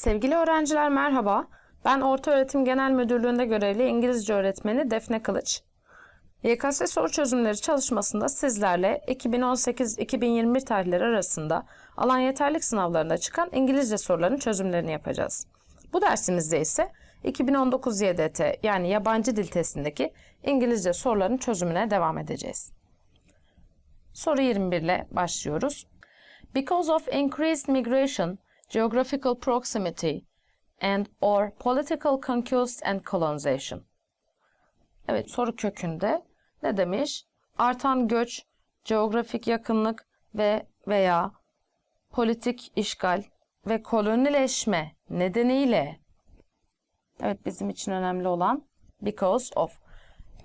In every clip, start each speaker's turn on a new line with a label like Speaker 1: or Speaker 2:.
Speaker 1: Sevgili öğrenciler merhaba. Ben Ortaöğretim Genel Müdürlüğü'nde görevli İngilizce öğretmeni Defne Kılıç. YKS soru çözümleri çalışmasında sizlerle 2018-2021 tarihleri arasında alan yeterlik sınavlarında çıkan İngilizce soruların çözümlerini yapacağız. Bu dersimizde ise 2019 YDT yani yabancı dil testindeki İngilizce soruların çözümüne devam edeceğiz. Soru 21 ile başlıyoruz. Because of increased migration, geographical proximity and or political conquest and colonization. Evet soru kökünde ne demiş? Artan göç, coğrafik yakınlık ve veya politik işgal ve kolonileşme nedeniyle evet bizim için önemli olan because of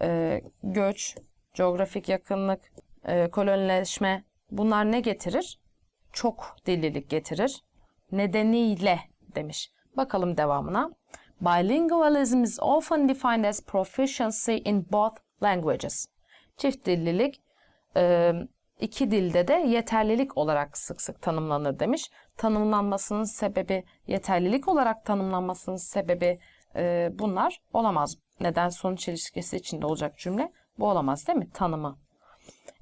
Speaker 1: e, göç, coğrafik yakınlık, e, kolonileşme bunlar ne getirir? Çok dillilik getirir. Nedeniyle demiş. Bakalım devamına. Bilingualism is often defined as proficiency in both languages. Çift dillilik e, iki dilde de yeterlilik olarak sık sık tanımlanır demiş. Tanımlanmasının sebebi, yeterlilik olarak tanımlanmasının sebebi e, bunlar olamaz. Neden sonuç ilişkisi içinde olacak cümle bu olamaz değil mi? Tanımı.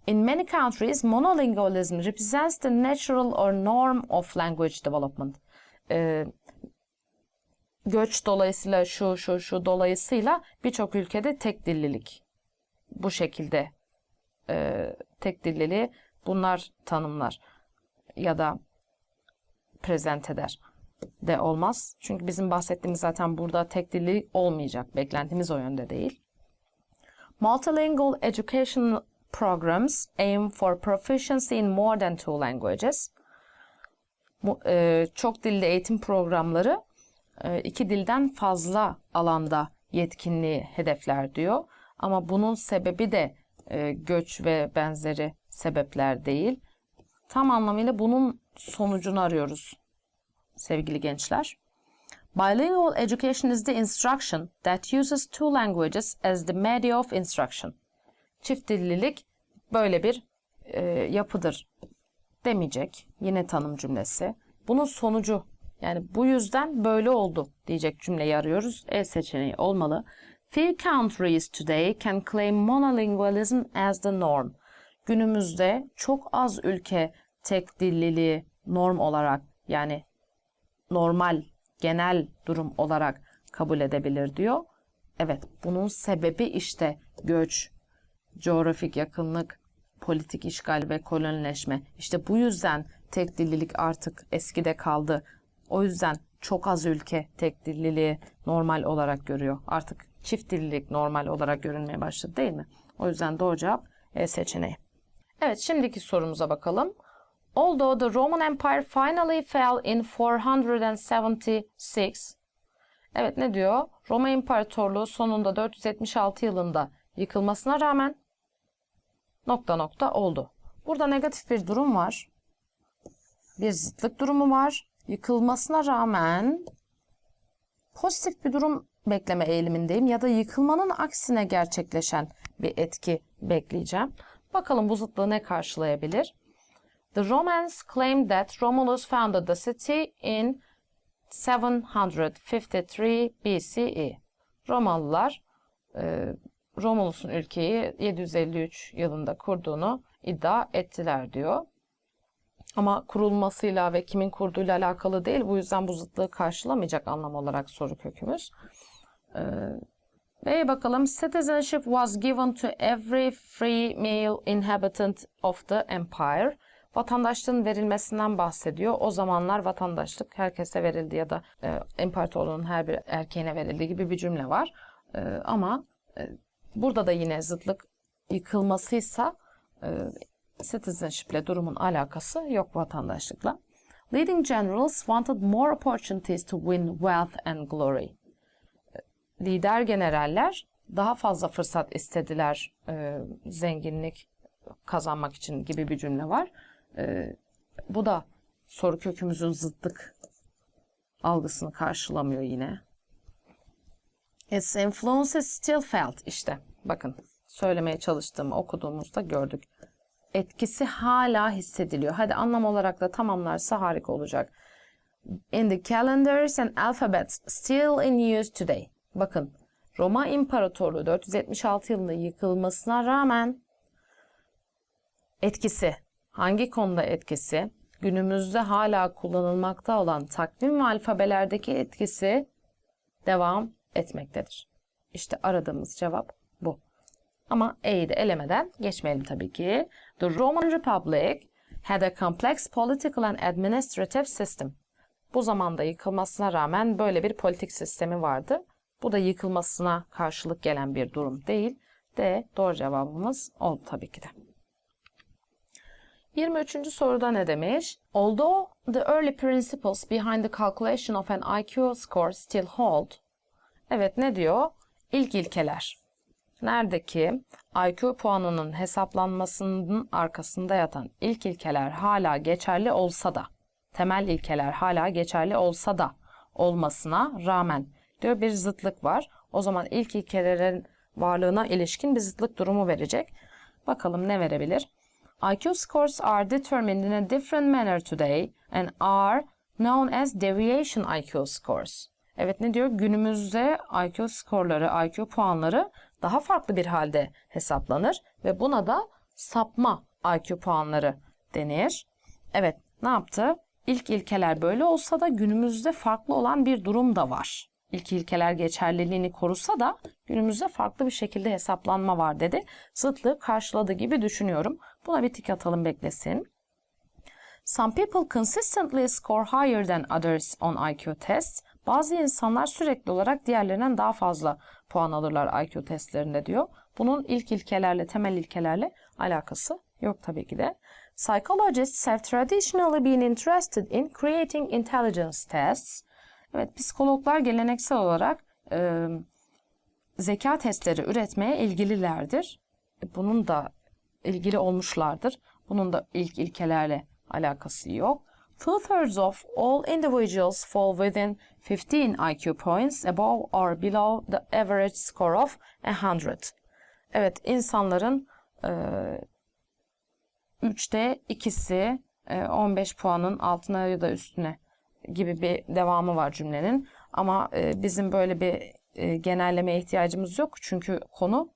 Speaker 1: In many countries, monolingualism represents the natural or norm of language development. Ee, göç dolayısıyla şu şu şu dolayısıyla birçok ülkede tek dillilik bu şekilde e, tek dilliliği bunlar tanımlar ya da prezent eder de olmaz. Çünkü bizim bahsettiğimiz zaten burada tek dilli olmayacak. Beklentimiz o yönde değil. Multilingual education programs aim for proficiency in more than two languages. E, çok dilli eğitim programları e, iki dilden fazla alanda yetkinliği hedefler diyor. Ama bunun sebebi de e, göç ve benzeri sebepler değil. Tam anlamıyla bunun sonucunu arıyoruz sevgili gençler. Bilingual education is the instruction that uses two languages as the media of instruction. Çift dillilik böyle bir e, yapıdır demeyecek. Yine tanım cümlesi. Bunun sonucu yani bu yüzden böyle oldu diyecek cümleyi arıyoruz. E seçeneği olmalı. Few countries today can claim monolingualism as the norm. Günümüzde çok az ülke tek dilliliği norm olarak yani normal, genel durum olarak kabul edebilir diyor. Evet, bunun sebebi işte göç, coğrafik yakınlık, politik işgal ve kolonileşme. İşte bu yüzden tek dillilik artık eskide kaldı. O yüzden çok az ülke tek dilliliği normal olarak görüyor. Artık çift dillilik normal olarak görünmeye başladı değil mi? O yüzden doğru cevap E seçeneği. Evet şimdiki sorumuza bakalım. Although the Roman Empire finally fell in 476 Evet ne diyor? Roma İmparatorluğu sonunda 476 yılında yıkılmasına rağmen nokta nokta oldu. Burada negatif bir durum var. Bir zıtlık durumu var. Yıkılmasına rağmen pozitif bir durum bekleme eğilimindeyim ya da yıkılmanın aksine gerçekleşen bir etki bekleyeceğim. Bakalım bu zıtlığı ne karşılayabilir? The Romans claimed that Romulus founded the city in 753 BCE. Romalılar e, Romulus'un ülkeyi 753 yılında kurduğunu iddia ettiler diyor. Ama kurulmasıyla ve kimin kurduğuyla alakalı değil. Bu yüzden bu zıtlığı karşılamayacak anlam olarak soru kökümüz. Ee, bakalım citizenship was given to every free male inhabitant of the empire. Vatandaşlığın verilmesinden bahsediyor. O zamanlar vatandaşlık herkese verildi ya da e, imparatorluğun her bir erkeğine verildiği gibi bir cümle var. E, ama e, burada da yine zıtlık yıkılmasıysa e, citizenship ile durumun alakası yok vatandaşlıkla. Leading generals wanted more opportunities to win wealth and glory. Lider generaller daha fazla fırsat istediler e, zenginlik kazanmak için gibi bir cümle var. E, bu da soru kökümüzün zıtlık algısını karşılamıyor yine. Its influence is still felt. İşte bakın söylemeye çalıştığımı okuduğumuzda gördük. Etkisi hala hissediliyor. Hadi anlam olarak da tamamlarsa harika olacak. in the calendars and alphabets still in use today. Bakın Roma İmparatorluğu 476 yılında yıkılmasına rağmen etkisi hangi konuda etkisi? Günümüzde hala kullanılmakta olan takvim ve alfabelerdeki etkisi devam etmektedir. İşte aradığımız cevap bu. Ama E'yi de elemeden geçmeyelim tabii ki. The Roman Republic had a complex political and administrative system. Bu zamanda yıkılmasına rağmen böyle bir politik sistemi vardı. Bu da yıkılmasına karşılık gelen bir durum değil. D doğru cevabımız oldu tabii ki de. 23. soruda ne demiş? Although the early principles behind the calculation of an IQ score still hold. Evet ne diyor? İlk ilkeler. Neredeki IQ puanının hesaplanmasının arkasında yatan ilk ilkeler hala geçerli olsa da, temel ilkeler hala geçerli olsa da olmasına rağmen diyor bir zıtlık var. O zaman ilk ilkelerin varlığına ilişkin bir zıtlık durumu verecek. Bakalım ne verebilir? IQ scores are determined in a different manner today and are known as deviation IQ scores. Evet ne diyor? Günümüzde IQ skorları, IQ puanları daha farklı bir halde hesaplanır ve buna da sapma IQ puanları denir. Evet ne yaptı? İlk ilkeler böyle olsa da günümüzde farklı olan bir durum da var. İlk ilkeler geçerliliğini korusa da günümüzde farklı bir şekilde hesaplanma var dedi. Zıtlığı karşıladı gibi düşünüyorum. Buna bir tik atalım beklesin. Some people consistently score higher than others on IQ tests. Bazı insanlar sürekli olarak diğerlerinden daha fazla puan alırlar IQ testlerinde diyor. Bunun ilk ilkelerle, temel ilkelerle alakası yok tabii ki de. Psychologists have traditionally been interested in creating intelligence tests. Evet, psikologlar geleneksel olarak e, zeka testleri üretmeye ilgililerdir. E, Bunun da ilgili olmuşlardır. Bunun da ilk ilkelerle alakası yok. Two-thirds of all individuals fall within 15 IQ points above or below the average score of 100. Evet, insanların e, üçte ikisi e, 15 puanın altına ya da üstüne gibi bir devamı var cümlenin. Ama e, bizim böyle bir e, genelleme ihtiyacımız yok. Çünkü konu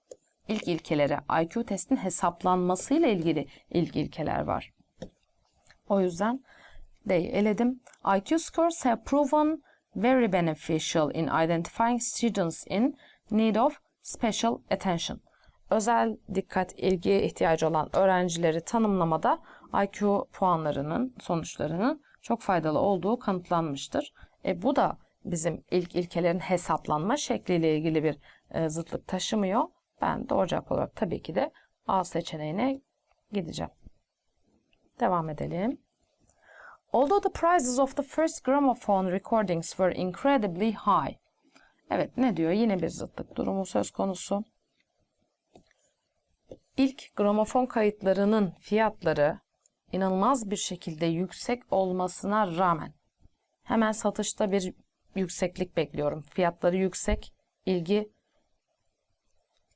Speaker 1: ilk ilkeleri, IQ testin hesaplanmasıyla ilgili ilk ilkeler var. O yüzden D'yi eledim. IQ scores have proven very beneficial in identifying students in need of special attention. Özel dikkat, ilgiye ihtiyacı olan öğrencileri tanımlamada IQ puanlarının, sonuçlarının çok faydalı olduğu kanıtlanmıştır. E, bu da bizim ilk ilkelerin hesaplanma şekliyle ilgili bir e, zıtlık taşımıyor. Ben doğru cevap olarak tabii ki de A seçeneğine gideceğim. Devam edelim. Although the prices of the first gramophone recordings were incredibly high. Evet ne diyor? Yine bir zıtlık durumu söz konusu. İlk gramofon kayıtlarının fiyatları inanılmaz bir şekilde yüksek olmasına rağmen hemen satışta bir yükseklik bekliyorum. Fiyatları yüksek, ilgi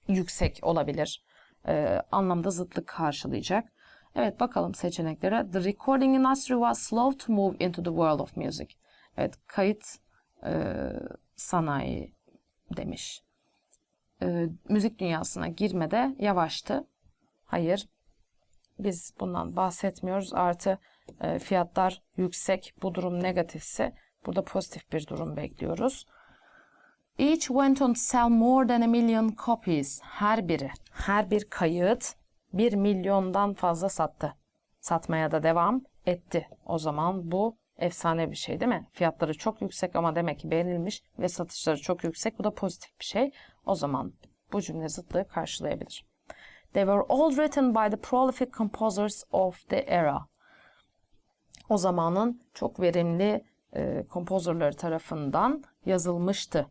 Speaker 1: yüksek olabilir. Ee, anlamda zıtlık karşılayacak. Evet bakalım seçeneklere. The recording industry was slow to move into the world of music. Evet kayıt e, sanayi demiş. E, müzik dünyasına girmede yavaştı. Hayır biz bundan bahsetmiyoruz. Artı e, fiyatlar yüksek. Bu durum negatifse burada pozitif bir durum bekliyoruz. Each went on to sell more than a million copies. Her biri, her bir kayıt 1 milyondan fazla sattı. Satmaya da devam etti. O zaman bu efsane bir şey değil mi? Fiyatları çok yüksek ama demek ki beğenilmiş ve satışları çok yüksek. Bu da pozitif bir şey. O zaman bu cümle zıtlığı karşılayabilir. They were all written by the prolific composers of the era. O zamanın çok verimli e, kompozörleri tarafından yazılmıştı.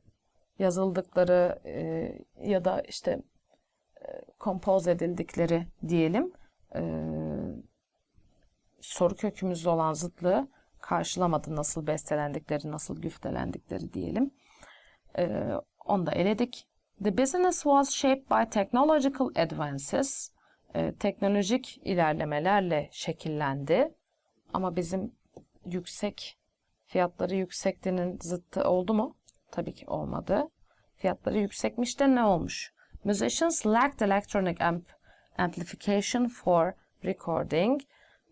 Speaker 1: Yazıldıkları e, ya da işte kompoz edildikleri diyelim e, soru kökümüzde olan zıtlığı karşılamadı. Nasıl bestelendikleri, nasıl güftelendikleri diyelim. E, onu da eledik. The business was shaped by technological advances. E, teknolojik ilerlemelerle şekillendi. Ama bizim yüksek Fiyatları yüksekliğinin zıttı oldu mu? Tabii ki olmadı. Fiyatları yüksekmiş de ne olmuş? Musicians lacked electronic amp amplification for recording.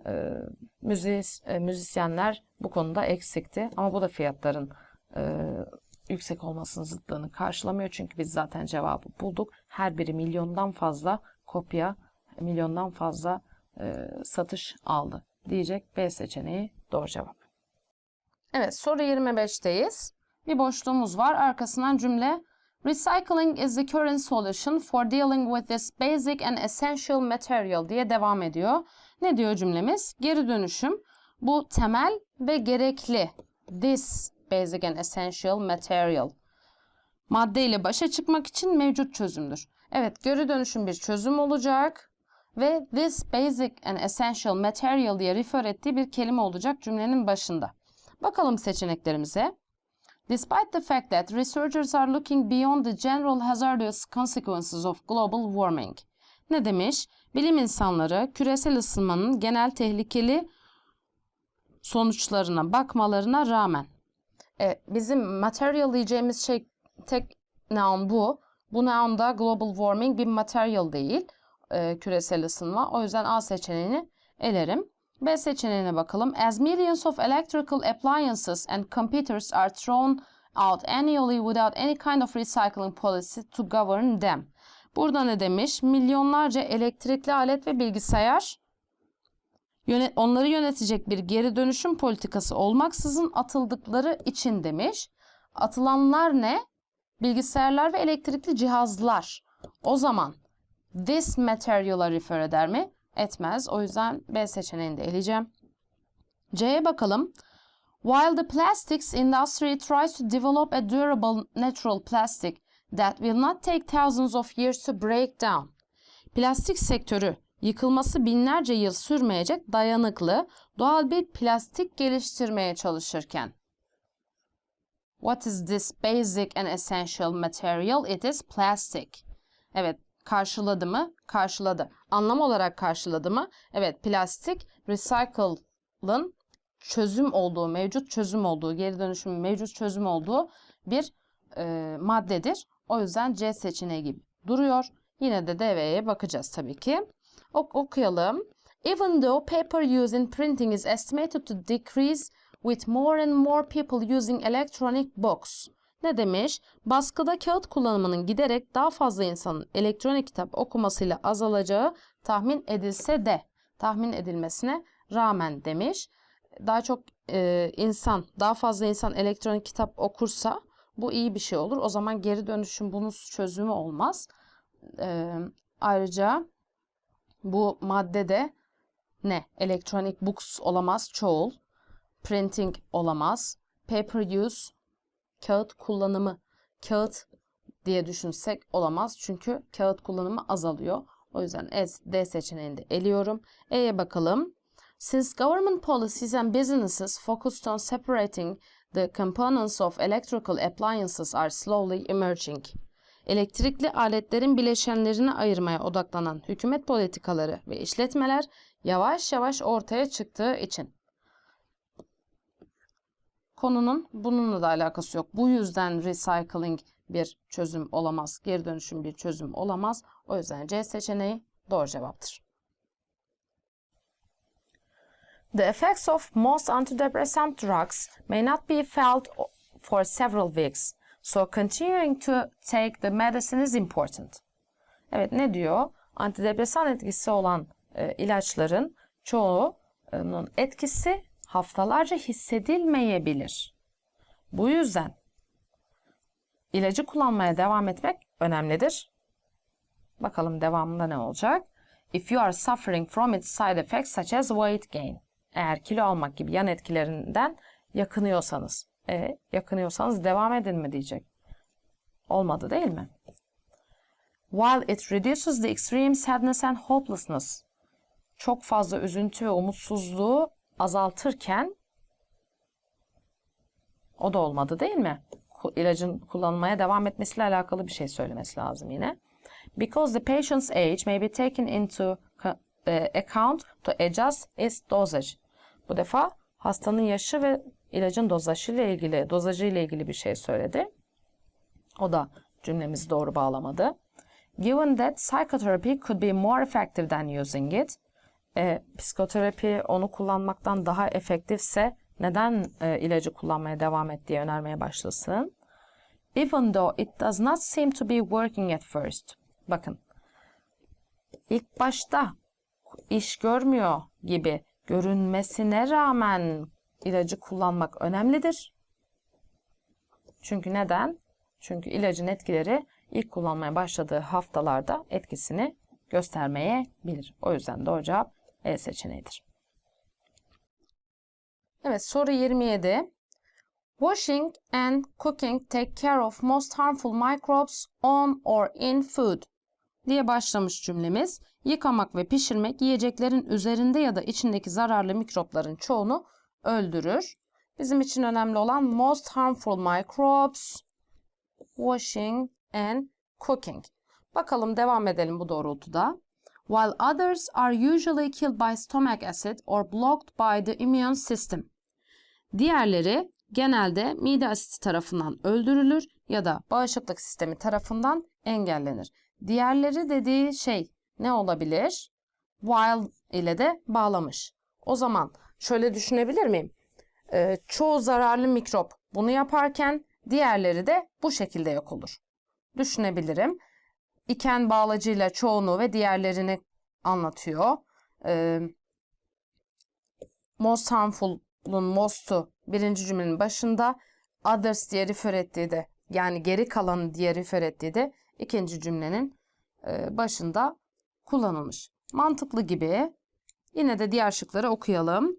Speaker 1: Ee, müzis, e, müzisyenler bu konuda eksikti. Ama bu da fiyatların e, yüksek olmasının zıttığını karşılamıyor. Çünkü biz zaten cevabı bulduk. Her biri milyondan fazla kopya, milyondan fazla e, satış aldı diyecek B seçeneği doğru cevap. Evet soru 25'teyiz. Bir boşluğumuz var. Arkasından cümle Recycling is the current solution for dealing with this basic and essential material diye devam ediyor. Ne diyor cümlemiz? Geri dönüşüm bu temel ve gerekli this basic and essential material madde ile başa çıkmak için mevcut çözümdür. Evet geri dönüşüm bir çözüm olacak ve this basic and essential material diye refer ettiği bir kelime olacak cümlenin başında. Bakalım seçeneklerimize. Despite the fact that researchers are looking beyond the general hazardous consequences of global warming. Ne demiş? Bilim insanları küresel ısınmanın genel tehlikeli sonuçlarına bakmalarına rağmen. E, bizim material diyeceğimiz şey tek noun bu. Bu noun da global warming bir material değil. E, küresel ısınma. O yüzden A seçeneğini elerim. B seçeneğine bakalım. As millions of electrical appliances and computers are thrown out annually without any kind of recycling policy to govern them. Burada ne demiş? Milyonlarca elektrikli alet ve bilgisayar onları yönetecek bir geri dönüşüm politikası olmaksızın atıldıkları için demiş. Atılanlar ne? Bilgisayarlar ve elektrikli cihazlar. O zaman this material'a refer eder mi? Etmez. O yüzden B seçeneğini de eleyeceğim. C'ye bakalım. While the plastics industry tries to develop a durable natural plastic that will not take thousands of years to break down. Plastik sektörü yıkılması binlerce yıl sürmeyecek dayanıklı doğal bir plastik geliştirmeye çalışırken. What is this basic and essential material? It is plastic. Evet, karşıladı mı? Karşıladı. Anlam olarak karşıladı mı? Evet, plastik recycle'ın çözüm olduğu, mevcut çözüm olduğu, geri dönüşümün mevcut çözüm olduğu bir e, maddedir. O yüzden C seçeneği gibi duruyor. Yine de DV'ye bakacağız tabii ki. Ok okuyalım. Even though paper use in printing is estimated to decrease with more and more people using electronic books. Ne demiş? Baskıda kağıt kullanımının giderek daha fazla insanın elektronik kitap okumasıyla azalacağı tahmin edilse de tahmin edilmesine rağmen demiş. Daha çok e, insan, daha fazla insan elektronik kitap okursa bu iyi bir şey olur. O zaman geri dönüşüm bunun çözümü olmaz. E, ayrıca bu maddede ne? Electronic books olamaz çoğul. Printing olamaz. Paper use kağıt kullanımı. Kağıt diye düşünsek olamaz. Çünkü kağıt kullanımı azalıyor. O yüzden D seçeneğini eliyorum. E'ye bakalım. Since government policies and businesses focused on separating the components of electrical appliances are slowly emerging. Elektrikli aletlerin bileşenlerini ayırmaya odaklanan hükümet politikaları ve işletmeler yavaş yavaş ortaya çıktığı için. Konunun bununla da alakası yok. Bu yüzden recycling bir çözüm olamaz. Geri dönüşüm bir çözüm olamaz. O yüzden C seçeneği doğru cevaptır. The effects of most antidepressant drugs may not be felt for several weeks, so continuing to take the medicine is important. Evet ne diyor? Antidepresan etkisi olan e, ilaçların çoğunun etkisi haftalarca hissedilmeyebilir. Bu yüzden ilacı kullanmaya devam etmek önemlidir. Bakalım devamında ne olacak? If you are suffering from its side effects such as weight gain. Eğer kilo almak gibi yan etkilerinden yakınıyorsanız. E, yakınıyorsanız devam edin mi diyecek. Olmadı değil mi? While it reduces the extreme sadness and hopelessness. Çok fazla üzüntü ve umutsuzluğu azaltırken o da olmadı değil mi? İlacın kullanılmaya devam etmesiyle alakalı bir şey söylemesi lazım yine. Because the patient's age may be taken into account to adjust its dosage. Bu defa hastanın yaşı ve ilacın dozajı ile ilgili, dozajı ile ilgili bir şey söyledi. O da cümlemizi doğru bağlamadı. Given that psychotherapy could be more effective than using it, e, psikoterapi onu kullanmaktan daha efektifse neden e, ilacı kullanmaya devam et diye önermeye başlasın. Even though it does not seem to be working at first. Bakın. İlk başta iş görmüyor gibi görünmesine rağmen ilacı kullanmak önemlidir. Çünkü neden? Çünkü ilacın etkileri ilk kullanmaya başladığı haftalarda etkisini göstermeyebilir. O yüzden doğru cevap E seçeneğidir. Evet soru 27. Washing and cooking take care of most harmful microbes on or in food diye başlamış cümlemiz. Yıkamak ve pişirmek yiyeceklerin üzerinde ya da içindeki zararlı mikropların çoğunu öldürür. Bizim için önemli olan most harmful microbes, washing and cooking. Bakalım devam edelim bu doğrultuda. While others are usually killed by stomach acid or blocked by the immune system. Diğerleri genelde mide asidi tarafından öldürülür ya da bağışıklık sistemi tarafından engellenir. Diğerleri dediği şey ne olabilir? While ile de bağlamış. O zaman şöyle düşünebilir miyim? Ee, çoğu zararlı mikrop bunu yaparken diğerleri de bu şekilde yok olur. Düşünebilirim. İken bağlacıyla çoğunu ve diğerlerini anlatıyor. Ee, most harmful'un most'u birinci cümlenin başında others diye refer ettiği de yani geri kalanı diye refer ettiği de ikinci cümlenin e, başında kullanılmış. Mantıklı gibi. Yine de diğer şıkları okuyalım.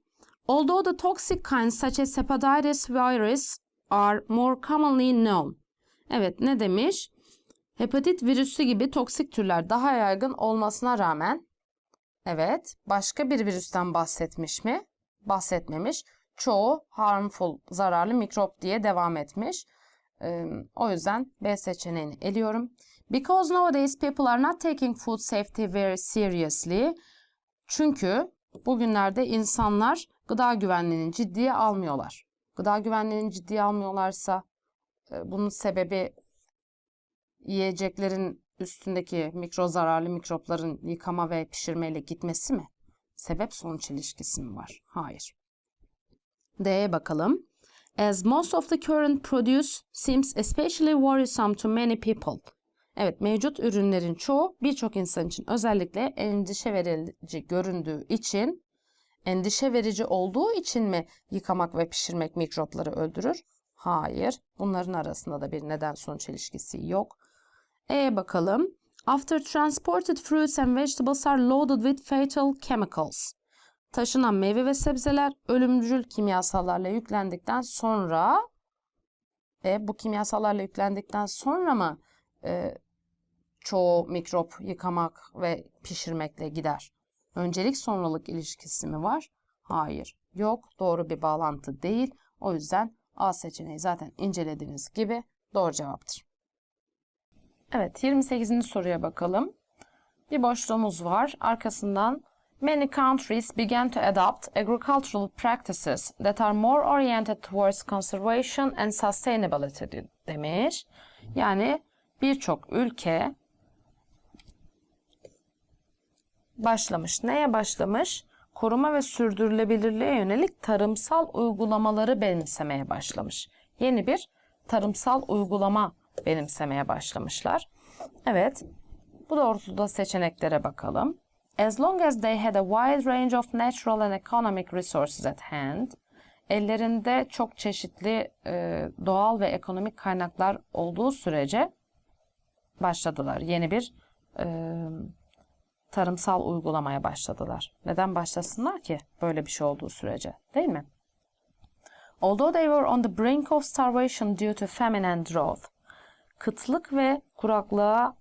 Speaker 1: Although the toxic kinds such as hepatitis virus are more commonly known. Evet ne demiş? Hepatit virüsü gibi toksik türler daha yaygın olmasına rağmen evet başka bir virüsten bahsetmiş mi? Bahsetmemiş. Çoğu harmful, zararlı mikrop diye devam etmiş. Ee, o yüzden B seçeneğini eliyorum. Because nowadays people are not taking food safety very seriously. Çünkü bugünlerde insanlar gıda güvenliğini ciddiye almıyorlar. Gıda güvenliğini ciddiye almıyorlarsa bunun sebebi yiyeceklerin üstündeki mikro zararlı mikropların yıkama ve pişirmeyle gitmesi mi? Sebep sonuç ilişkisi mi var? Hayır. D'ye bakalım. As most of the current produce seems especially worrisome to many people. Evet, mevcut ürünlerin çoğu birçok insan için özellikle endişe verici göründüğü için, endişe verici olduğu için mi yıkamak ve pişirmek mikropları öldürür? Hayır. Bunların arasında da bir neden sonuç ilişkisi yok. E bakalım. After transported fruits and vegetables are loaded with fatal chemicals. Taşınan meyve ve sebzeler ölümcül kimyasallarla yüklendikten sonra e, bu kimyasallarla yüklendikten sonra mı e, çoğu mikrop yıkamak ve pişirmekle gider? Öncelik sonralık ilişkisi mi var? Hayır. Yok. Doğru bir bağlantı değil. O yüzden A seçeneği zaten incelediğiniz gibi doğru cevaptır. Evet 28. soruya bakalım. Bir boşluğumuz var. Arkasından Many countries began to adopt agricultural practices that are more oriented towards conservation and sustainability demiş. Yani birçok ülke başlamış. Neye başlamış? Koruma ve sürdürülebilirliğe yönelik tarımsal uygulamaları benimsemeye başlamış. Yeni bir tarımsal uygulama benimsemeye başlamışlar. Evet, bu doğrultuda seçeneklere bakalım. As long as they had a wide range of natural and economic resources at hand, ellerinde çok çeşitli e, doğal ve ekonomik kaynaklar olduğu sürece başladılar. Yeni bir e, tarımsal uygulamaya başladılar. Neden başlasınlar ki böyle bir şey olduğu sürece değil mi? Although they were on the brink of starvation due to famine and drought, kıtlık ve kuraklığa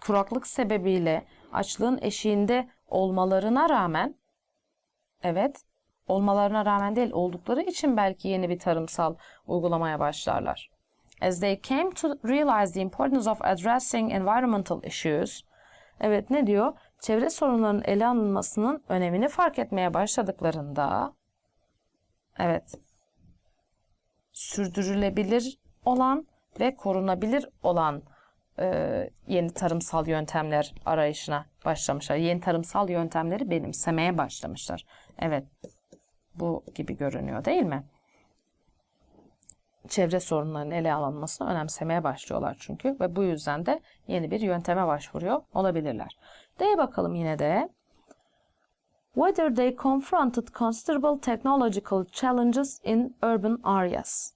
Speaker 1: kuraklık sebebiyle açlığın eşiğinde olmalarına rağmen evet olmalarına rağmen değil oldukları için belki yeni bir tarımsal uygulamaya başlarlar. As they came to realize the importance of addressing environmental issues, evet ne diyor? Çevre sorunlarının ele alınmasının önemini fark etmeye başladıklarında, evet, sürdürülebilir olan ve korunabilir olan e, yeni tarımsal yöntemler arayışına başlamışlar. Yeni tarımsal yöntemleri benimsemeye başlamışlar. Evet, bu gibi görünüyor değil mi? Çevre sorunlarının ele alınmasını önemsemeye başlıyorlar çünkü ve bu yüzden de yeni bir yönteme başvuruyor olabilirler. D'ye bakalım yine de. Whether they confronted considerable technological challenges in urban areas.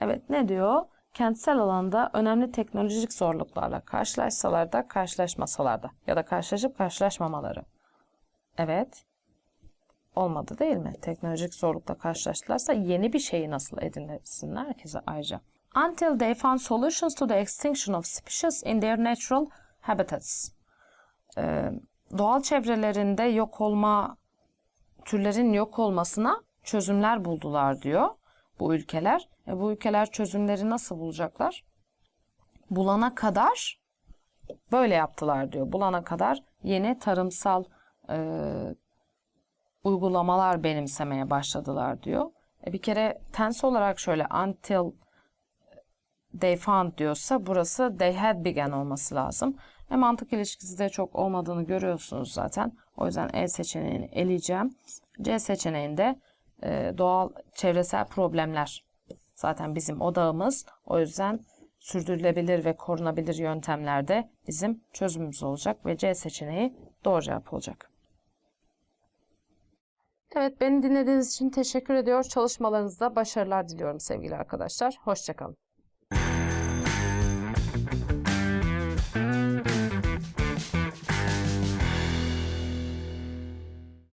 Speaker 1: Evet ne diyor? Kentsel alanda önemli teknolojik zorluklarla karşılaşsalar da karşılaşmasalar da ya da karşılaşıp karşılaşmamaları. Evet. Olmadı değil mi? Teknolojik zorlukla karşılaştılarsa yeni bir şeyi nasıl edinebilsinler herkese ayrıca. Until they found solutions to the extinction of species in their natural habitats. Ee, doğal çevrelerinde yok olma, türlerin yok olmasına çözümler buldular diyor bu ülkeler. E, bu ülkeler çözümleri nasıl bulacaklar? Bulana kadar böyle yaptılar diyor. Bulana kadar yeni tarımsal e, uygulamalar benimsemeye başladılar diyor. E, bir kere tense olarak şöyle until they found diyorsa burası they had begun olması lazım. Ve mantık ilişkisi de çok olmadığını görüyorsunuz zaten. O yüzden E seçeneğini eleyeceğim. C seçeneğinde e, doğal çevresel problemler zaten bizim odağımız. O yüzden sürdürülebilir ve korunabilir yöntemlerde bizim çözümümüz olacak ve C seçeneği doğru cevap olacak. Evet beni dinlediğiniz için teşekkür ediyor. Çalışmalarınızda başarılar diliyorum sevgili arkadaşlar. Hoşçakalın.